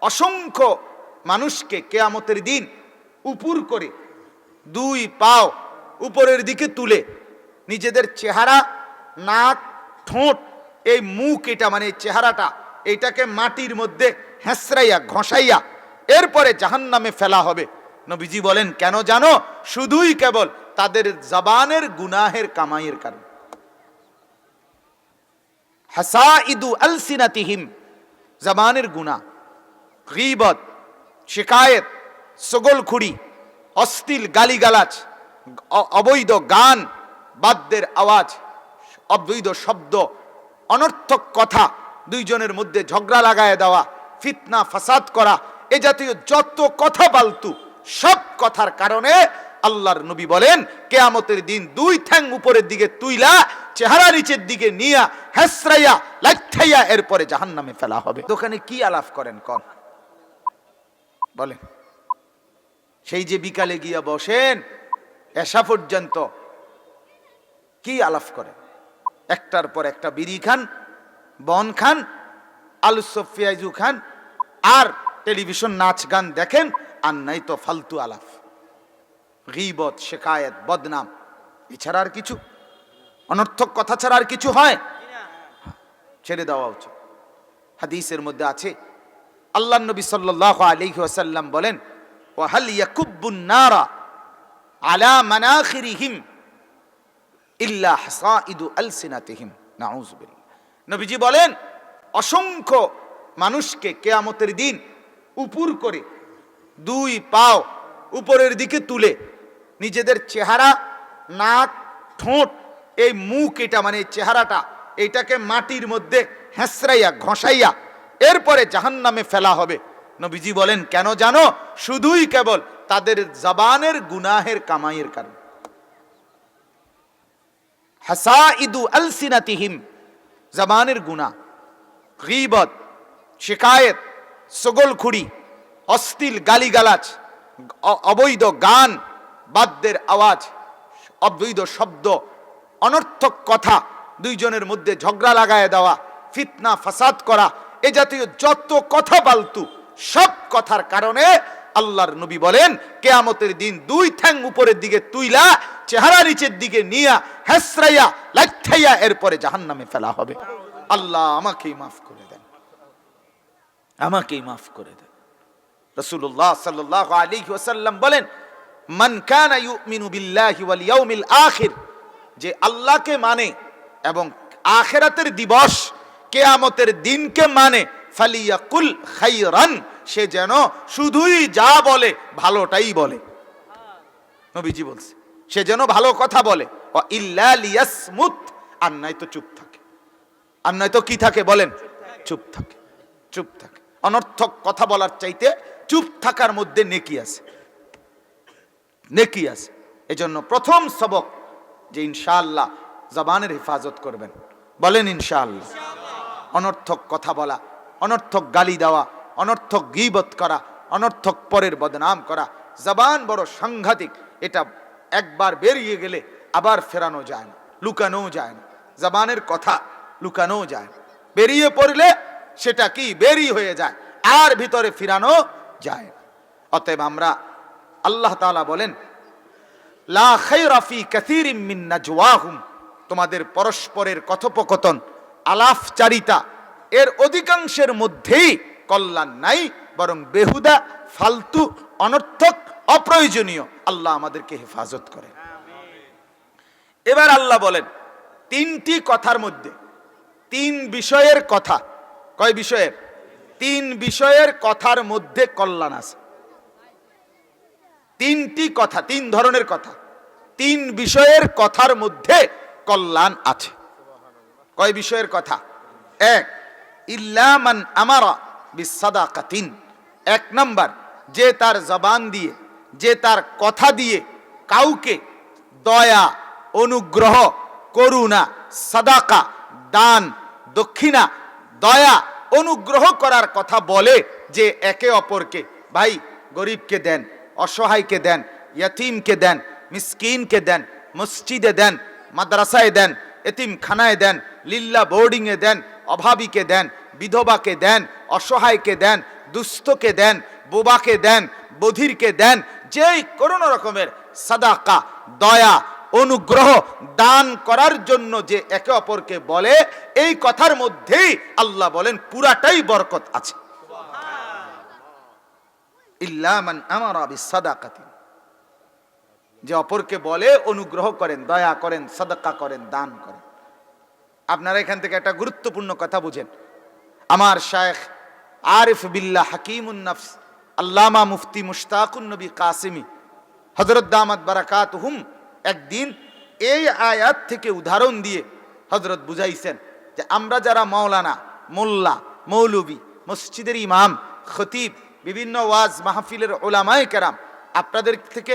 অসংখ্য মানুষকে কেয়ামতের দিন উপুর করে দুই পাও উপরের দিকে তুলে নিজেদের চেহারা, নাক, ঠোঁট, এই মুখ এটা মানে চেহারাটা এইটাকে মাটির মধ্যে হেঁসরাইয়া ঘষাইয়া এরপরে জাহান্নামে ফেলা হবে। নবীজি বলেন, কেন জানো? শুধুই কেবল তাদের জবানের গুনাহের কামাইয়ের কারণ। হাসা ইদু আলসিনাতিহিম, জবানের গুনাহ। গিবত, শিকায়েত, সগলখুড়ি অশ্লীল গালিগালাজ অবৈধ গান, বাদ্যের আওয়াজ, অবৈধ শব্দ, অনর্থক কথা, দুইজনের মধ্যে ঝগড়া লাগায় দেওয়া, ফিতনা ফাসাদ করা, এ জাতীয় যত কথা বালতু সব কথার কারণে আল্লাহর নবী বলেন, কেয়ামতের দিন দুই ঠ্যাং উপরের দিকে তুইলা, চেহারা নিচের দিকে নিয়া, হেসরাইয়া, লাইঠাইয়া, এরপরে জাহান্নামে ফেলা হবে। দোকানে কি আলাপ করেন কন? বলেন। সেই যে বিকালে গিয়া বসেন এসা পর্যন্ত কি আলাপ করেন? একটার পর একটা বিড়ি খান, বন খান, আলু সফিয়াজু খান, আর টেলিভিশন নাচ গান দেখেন, আর নাই তো ফালতু আলাপ। গিবত, শেখায়েত, বদনাম, এছাড়া আর কিছু? অনর্থক কথা ছাড়া আর কিছু হয়? ছেড়ে দেওয়া উচিত। হাদিসের মধ্যে আছে আল্লাহ নবী সাল্লাহ আলাইহি ওয়াসাল্লাম বলেন, ওয়াহাল ইয়াকুব্বুন নারা আলা মানাখিরিহিম ইল্লা হাসাইদু আলসিনাতিহিম। নাউযু বিল্লাহ। নবীজি বলেন, অসংখ্য মানুষকে কেয়ামতের দিন উপুর করে দুই পাও উপরের দিকে তুলে নিজেদের চেহারা, নাক, ঠোঁট, এই মুখ এটা মানে চেহারাটা এইটাকে মাটির মধ্যে হেঁসরাইয়া, ঘষাইয়া এরপরে জাহান্নামে ফেলা হবে। নবীজি বলেন, কেন জানো? শুধুই কেবল তাদের জবানের গুনাহের কামাইয়ের কারণ। হাসা ইদু আলসিনাতিহিম, জবানের গুণা গিবত, শিকায়েত সগলখুড়ি অশ্লীল গালিগালাজ অবৈধ গান, বাদ্যের আওয়াজ, অবৈধ শব্দ, অনর্থক কথা, দুইজনের মধ্যে ঝগড়া লাগায় দেওয়া, ফিতনা ফাসাদ করা এ জাতীয় যত কথা বালতু, সব কথার কারণে আল্লাহর নবী বলেন, কেয়ামতের দিন দুই ঠ্যাং উপরের দিকে তুইলা, চেহারা নিচের দিকে নিয়া, হেসরাইয়া, লাইঠাইয়া, এরপরে জাহান্নামে ফেলা হবে। আল্লাহ আমাকেই মাফ করে দেন। আমাকেই মাফ করে দেন। রসুল্লাহ সাল্লাহ আলী ওসাল্লাম বলেন, মান কানা ইউমিনু আখির, যে আল্লাহকে মানে এবং আখেরাতের দিবস কেয়ামতের দিনকে মানে ফালিয়াকুল খাইরান। সে যেন শুধুই যা বলে, ভালোটাই বলে। নবীজি বলছে, সে যেন ভালো কথা বলে। ইল্লা আর নাই তো চুপ থাকে। আর নয়তো কি থাকে বলেন? চুপ থাকে চুপ থাকে। অনর্থক কথা বলার চাইতে চুপ থাকার মধ্যে নেকি আছে। নেকি আছে। এজন্য প্রথম সবক যে ইনশাআল্লাহ জবানের হেফাজত করবেন। বলেন ইনশাআল্লাহ। অনর্থক কথা বলা, অনর্থক গালি দেওয়া, অনর্থক গিবত করা, অনর্থক পরের বদনাম করা। জবান বড় সাংঘাতিক। এটা একবার বেরিয়ে গেলে আবার ফেরানো যায় না লুকানো যায় না। জবানের কথা লুকানো যায় না। বেরিয়ে পড়লে সেটা কি বেরি হয়ে যায়, আর ভিতরে ফিরানো যায় না। অতএব আমরা আল্লাহ তালা বলেন, লা খায়রা ফি কাসীরিম তোমাদের পরস্পরের কথোপকথন আলাপচারিতা এর অধিকাংশের মধ্যেই কল্যাণ নাই, বরং বেহুদা, ফালতু, অনর্থক, অপ্রয়োজনীয়। আল্লাহ আমাদেরকে হেফাজত করেন। এবার আল্লাহ বলেন, তিনটি কথার মধ্যে, তিন বিষয়ের কথা। কয় বিষয়ের তিন বিষয়ের কথার মধ্যে কল্যাণ আছে। তিনটি কথা, তিন ধরনের কথা। তিন বিষয়ের কথার মধ্যে কল্যাণ আছে। কয় বিষয়ের কথা? এক ইল্লামান আমারা বিসাদাকাতিন এক নম্বর, যে তার জবান দিয়ে, যে তার কথা দিয়ে কাউকে দয়া, অনুগ্রহ, করুণা, সাদাকা, দান, দক্ষিণা, দয়া, অনুগ্রহ করার কথা বলে যে একে অপরকে, ভাই, গরিবকে দেন, অসহায়কে দেন, ইয়াতিমকে দেন, মিসকিনকে দেন, মসজিদে দেন, মাদ্রাসায় দেন এতিমখানায় দেন, লিল্লা বোর্ডিংয়ে দেন, অভাবীকে দেন, বিধবাকে দেন, অসহায়কে দেন, দুস্থকে দেন, বোবাকে দেন, বধিরকে দেন, যেই কোনো রকমের সাদাকা, দয়া, অনুগ্রহ দান করার জন্য যে একে অপরকে বলে, এই কথার মধ্যেই আল্লাহ বলেন পুরাটাই বরকত আছে। ইল্লামান আমারা বিসাদাকাতিন যে অপরকে বলে অনুগ্রহ করেন, দয়া করেন, সাদাকা করেন, দান করেন। আপনারা এখান থেকে একটা গুরুত্বপূর্ণ কথা বুঝেন। আমার শায়েখ আরিফ বিল্লাহ হাকিমুন নফস, আল্লামা মুফতি মুশতাকুন নবী কাসিমি হজরত দামাত বারাকাত হুম একদিন এই আয়াত থেকে উদাহরণ দিয়ে হজরত বুঝাইছেন যে আমরা যারা মৌলানা মোল্লা, মৌলবী, মসজিদের ইমাম, খতিব, বিভিন্ন ওয়াজ মাহফিলের ওলামায় কেরাম, আপনাদের থেকে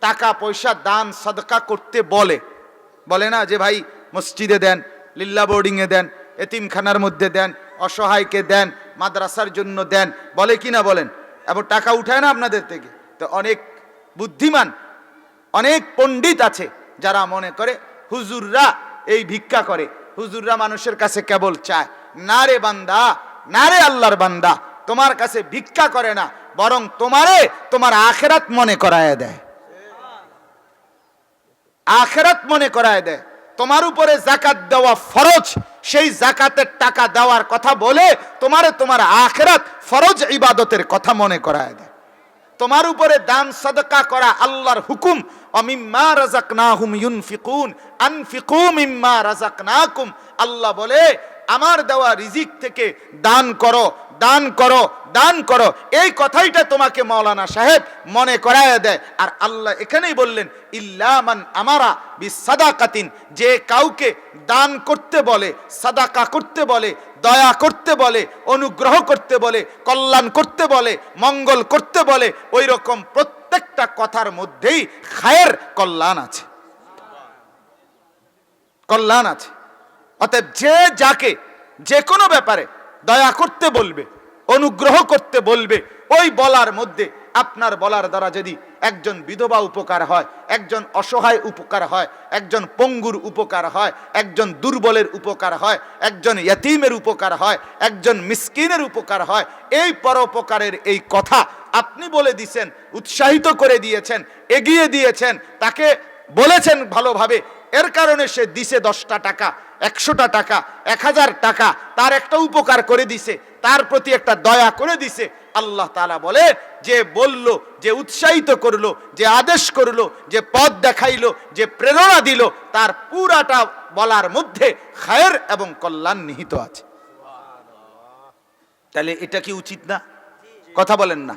টাকা, পয়সা, দান, সদকা করতে বলে। বলে না যে, ভাই, মসজিদে দেন, লিল্লা বোর্ডিংয়ে দেন, এতিমখানার মধ্যে দেন, অসহায়কে দেন, মাদ্রাসার জন্য দেন। বলে কি না বলেন? এবং টাকা উঠায় না আপনাদের থেকে? তো অনেক বুদ্ধিমান, অনেক পণ্ডিত আছে যারা মনে করে, হুজুররা এই ভিক্ষা করে। হুজুররা মানুষের কাছে কেবল চায়। না রে বান্দা, না রে আল্লাহর বান্দা, তোমার কাছে ভিক্ষা করে না, বরং তোমারে তোমার আখেরাত মনে করায় দেয়। আখেরাত মনে করায় দেয়। তোমার উপরে জাকাত দেওয়া ফরজ, সেই জাকাতের টাকা দেওয়ার কথা বলে তোমারে তোমার আখেরাত ফরজ ইবাদতের কথা মনে করায় দেয়। তোমার উপরে দান, সদকা করা আল্লাহর হুকুম, অমিম্মা রাজাক না হুম ইউন ইউনফিকুন ইম্মা রাজাক না আল্লাহ বলে আমার দেওয়া রিজিক থেকে দান করো দান করো দান করো। এই কথাইটা তোমাকে মাওলানা সাহেব মনে করায় দেয়। আর আল্লাহ এখানেই বললেন ইল্লামান আমারা বিসাদাকাতিন। যে কাউকে দান করতে বলে, সাদাকা করতে বলে, দয়া করতে বলে, অনুগ্রহ করতে বলে, কল্যাণ করতে বলে, মঙ্গল করতে বলে ওই রকম প্রত্যেকটা কথার মধ্যেই খায়ের কল্যাণ আছে। কল্যাণ আছে। অতএব যে যাকে, যে কোনো ব্যাপারে দয়া করতে বলবে, অনুগ্রহ করতে বলবে, ওই বলার মধ্যে আপনার বলার দ্বারা যদি একজন বিধবা উপকার হয়, একজন অসহায় উপকার হয়, একজন পঙ্গুর উপকার হয়, একজন দুর্বলের উপকার হয়, একজন ইয়তিমের উপকার হয়, একজন মিসকিনের উপকার হয়, এই পরোপকারের এই কথা আপনি বলে দিয়েছেন উৎসাহিত করে দিয়েছেন, এগিয়ে দিয়েছেন, তাকে বলেছেন ভালোভাবে এর কারণে সে দিছে দশটা টাকা, একশোটা টাকা, এক হাজার টাকা, তার একটা উপকার করে দিছে, তার প্রতি একটা দয়া করে দিছে। আল্লাহ তালা বলে, যে বলল, যে উৎসাহিত করল, যে আদেশ করল, যে পথ দেখাইলো, যে প্রেরণা দিল, তার পুরাটা বলার মধ্যে খায়ের এবং কল্যাণ নিহিত আছে। তাহলে এটা কি উচিত না? কথা বলেন না।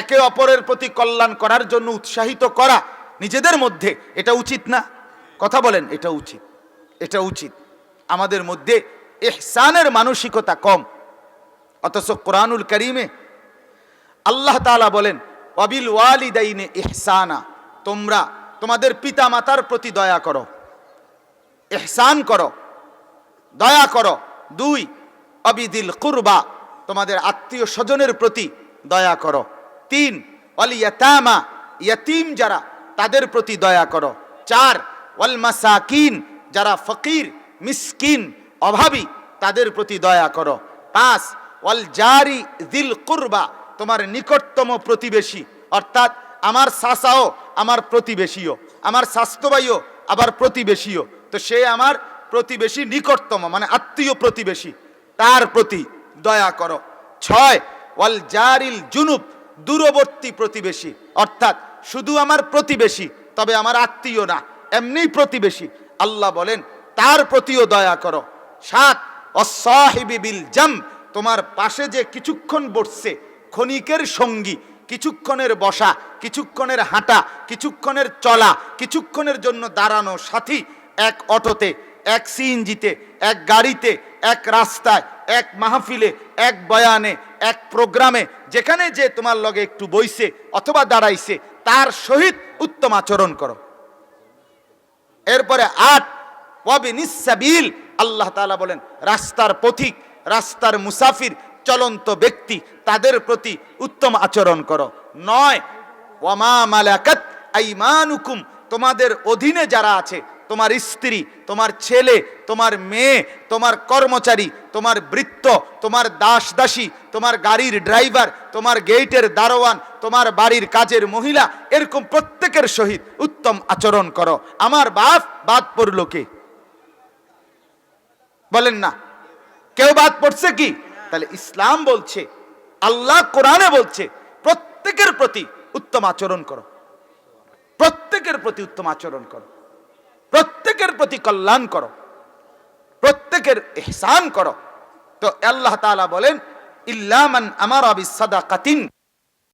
একে অপরের প্রতি কল্যাণ করার জন্য উৎসাহিত করা নিজেদের মধ্যে, এটা উচিত না? কথা বলেন, এটা উচিত এটা উচিত। আমাদের মধ্যে এহসানের মানসিকতা কম। অথচ কোরআনুল করিমে আল্লাহ তাআলা বলেন অবিল ওয়ালিদাইনে এহসানা তোমরা তোমাদের পিতা মাতার প্রতি দয়া করো এহসান করো, দয়া করো। দুই, অবিদিল কুরবা, তোমাদের আত্মীয় স্বজনের প্রতি দয়া করো। তিন, অল ইয়াতামা, ইয়াতিম যারা, তাদের প্রতি দয়া করো। চার ওয়াল মাসাকিন, যারা ফকির, মিসকিন, অভাবী, তাদের প্রতি দয়া করো। পাঁচ, ওয়াল জারি দিল কুরবা, তোমার নিকটতম প্রতিবেশী, অর্থাৎ আমার সাসাও আমার প্রতিবেশীও, আমার স্বাস্থ্য ভাইও আবার প্রতিবেশীও। তো সে আমার প্রতিবেশী নিকটতম মানে আত্মীয় প্রতিবেশী, তার প্রতি দয়া করো। ছয়, ওয়াল জারিল জুনুব, দূরবর্তী প্রতিবেশী, অর্থাৎ শুধু আমার প্রতিবেশী, তবে আমার আত্মীয় না। এমনি প্রতিবেশী। আল্লাহ বলেন, তার প্রতিও দয়া করো। সাত অসাহিবি বিল জাম তোমার পাশে যে কিছুক্ষণ বসছে, ক্ষণিকের সঙ্গী, কিছুক্ষণের বসা, কিছুক্ষণের হাঁটা, কিছুক্ষণের চলা, কিছুক্ষণের জন্য দাঁড়ানো সাথী, এক অটোতে, এক সিএনজিতে, এক গাড়িতে, এক রাস্তায়, এক মাহফিলে, এক বয়ানে, এক প্রোগ্রামে, যেখানে যে তোমার লগে একটু বইছে অথবা দাঁড়াইছে, তার সহিত উত্তম আচরণ করো। এরপরে আট ওয়াবিনিসাবিল আল্লাহ তালা বলেন, রাস্তার পথিক, রাস্তার মুসাফির, চলন্ত ব্যক্তি, তাদের প্রতি উত্তম আচরণ করো। নয়, ওয়ামা মালাকাত আইমানুকুম, তোমাদের অধীনে যারা আছে তোমার স্ত্রী, তোমার ছেলে, তোমার মেয়ে, তোমার কর্মচারী, তোমার বৃত্ত, তোমার দাস দাসী তোমার গাড়ির ড্রাইভার, তোমার গেটের দারোয়ান, তোমার বাড়ির কাজের মহিলা, এরকম প্রত্যেকের সহিত উত্তম আচরণ করো। আমার বাপ বাদ পড়ল কে? বলেন না। কেউ বাদ পড়ছে কি? তাহলে ইসলাম বলছে, আল্লাহ কোরআনে বলছে, প্রত্যেকের প্রতি উত্তম আচরণ করো। প্রত্যেকের প্রতি উত্তম আচরণ করো। প্রত্যেকের প্রতি কল্যাণ করো। প্রত্যেকের এহসান করো। তো আল্লাহ তালা বলেন ইল্লামান আমার আবিস সাদাকাতিন